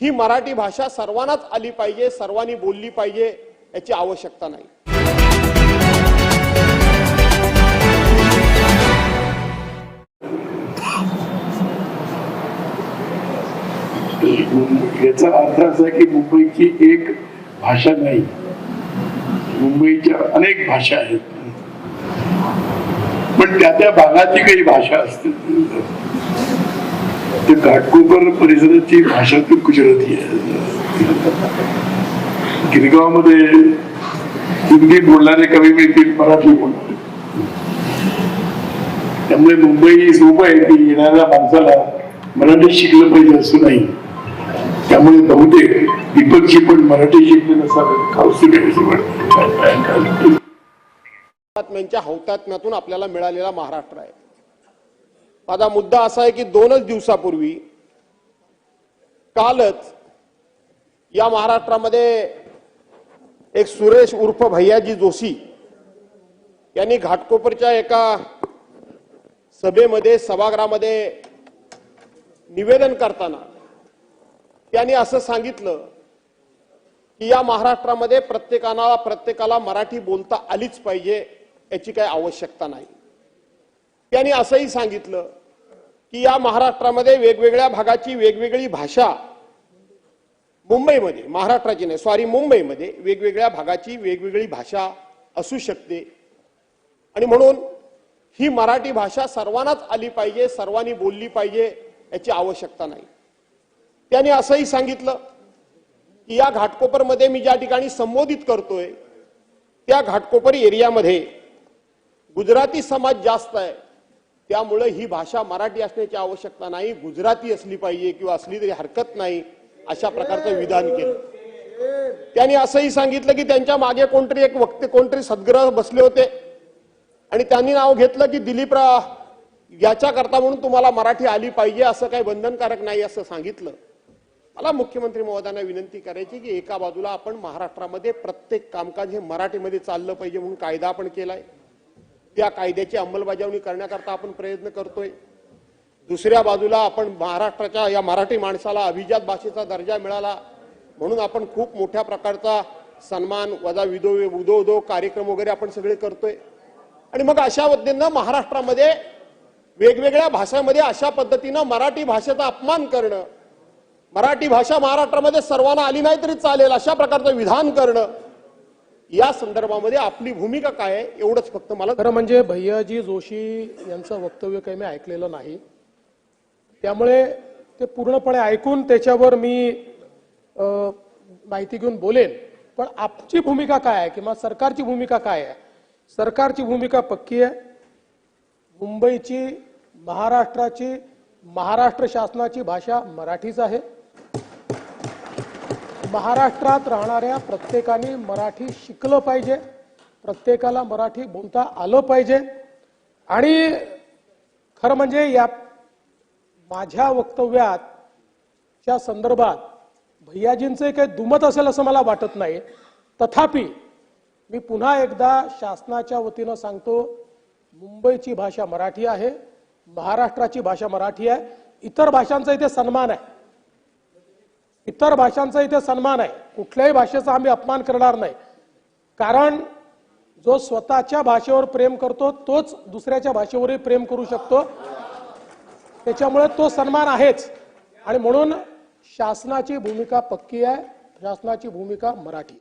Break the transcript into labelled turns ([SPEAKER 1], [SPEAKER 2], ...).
[SPEAKER 1] ही मराठी भाषा सर्वांनाच आली पाहिजे सर्वांनी बोलली पाहिजे याची आवश्यकता नाही.
[SPEAKER 2] याचा अर्थ असा की मुंबईची एक भाषा नाही. मुंबईच्या अनेक भाषा आहेत. पण त्या त्या भागाची काही भाषा असते ते घाटकोपर परिसराची भाषा ती गुजराती आहे. गिरगावमध्ये हिंदी बोलणारे कमी मिळतील मराठी बोलणारे त्यामुळे मुंबई सोपं आहे की येणाऱ्या माणसाला मराठी शिकलं पाहिजे असं नाही. त्यामुळे बहुतेक दीपकजी पण मराठी शिकले नसावे खावसे
[SPEAKER 1] बातम्यांच्या हौतात्म्यातून आपल्याला मिळालेला महाराष्ट्र आहे. माझा मुद्दा असा आहे की दोनच दिवसापूर्वी कालच या महाराष्ट्रामध्ये एक सुरेश उर्फ भैयाजी जोशी यांनी घाटकोपरच्या एका सभेमध्ये सभागृहामध्ये निवेदन करताना त्यांनी असं सांगितलं की या महाराष्ट्रामध्ये प्रत्येकाला प्रत्येकाला मराठी बोलता आलीच पाहिजे याची काही आवश्यकता नाही. त्यांनी असंही सांगितलं की या महाराष्ट्रामध्ये वेगवेगळ्या भागाची वेगवेगळी भाषा मुंबईमध्ये महाराष्ट्राची नाही सॉरी मुंबईमध्ये वेगवेगळ्या भागाची वेगवेगळी भाषा असू शकते. आणि म्हणून ही मराठी भाषा सर्वांनाच आली पाहिजे सर्वांनी बोलली पाहिजे याची आवश्यकता नाही. त्यांनी असंही सांगितलं की या घाटकोपरमध्ये मी ज्या ठिकाणी संबोधित करतोय त्या घाटकोपर एरियामध्ये गुजराती समाज जास्त आहे. त्यामुळे ही भाषा मराठी असण्याची आवश्यकता नाही गुजराती असली पाहिजे किंवा असली तरी हरकत नाही अशा प्रकारचं विधान केलं. त्यांनी असंही सांगितलं की त्यांच्या मागे कोणतरी एक वक्ते कोणतरी सद्ग्रह बसले होते. आणि त्यांनी नाव घेतलं की दिलीप याच्या याच्याकरता म्हणून तुम्हाला मराठी आली पाहिजे असं काही बंधनकारक नाही असं सांगितलं. मला मुख्यमंत्री महोदयांना विनंती करायची की एका बाजूला आपण महाराष्ट्रामध्ये प्रत्येक कामकाज हे मराठीमध्ये चाललं पाहिजे म्हणून कायदा आपण केलाय. त्या कायद्याची अंमलबजावणी करण्याकरता आपण प्रयत्न करतोय. दुसऱ्या बाजूला आपण महाराष्ट्राच्या या मराठी माणसाला अभिजात भाषेचा दर्जा मिळाला म्हणून आपण खूप मोठ्या प्रकारचा सन्मान वजा विदो उदो उदो कार्यक्रम वगैरे आपण सगळे करतोय. आणि मग अशा पद्धतीनं महाराष्ट्रामध्ये वेगवेगळ्या भाषांमध्ये अशा पद्धतीनं मराठी भाषेचा अपमान करणं मराठी भाषा महाराष्ट्रामध्ये सर्वांना आली नाही तरी चालेल अशा प्रकारचं विधान करणं या संदर्भामध्ये आपली भूमिका काय आहे एवढंच फक्त मला
[SPEAKER 3] खरं म्हणजे भैयाजी जोशी यांचं वक्तव्य काही मी ऐकलेलं नाही. त्यामुळे ते पूर्णपणे ऐकून त्याच्यावर मी माहिती घेऊन बोलेन. पण आपची भूमिका काय आहे किंवा सरकारची भूमिका काय आहे? सरकारची भूमिका पक्की आहे. मुंबईची महाराष्ट्राची महाराष्ट्र शासनाची भाषा मराठीच आहे. महाराष्ट्रात राहणाऱ्या प्रत्येकाने मराठी शिकलं पाहिजे. प्रत्येकाला मराठी बोलता आलं पाहिजे. आणि खरं म्हणजे या माझ्या वक्तव्यात च्या संदर्भात भैयाजींचे काही दुमत असेल असं मला वाटत नाही. तथापि मी पुन्हा एकदा शासनाच्या वतीनं सांगतो मुंबईची भाषा मराठी आहे महाराष्ट्राची भाषा मराठी आहे इतर भाषांचा इथे सन्मान आहे. इतर भाषांचा इथे सन्मान आहे. कुठल्याही भाषेचा आम्ही अपमान करणार नाही. कारण जो स्वतःच्या भाषेवर प्रेम करतो तोच दुसऱ्याच्या भाषेवरही प्रेम करू शकतो. त्याच्यामुळे तो सन्मान आहेच. आणि म्हणून शासनाची भूमिका पक्की आहे. शासनाची भूमिका मराठी.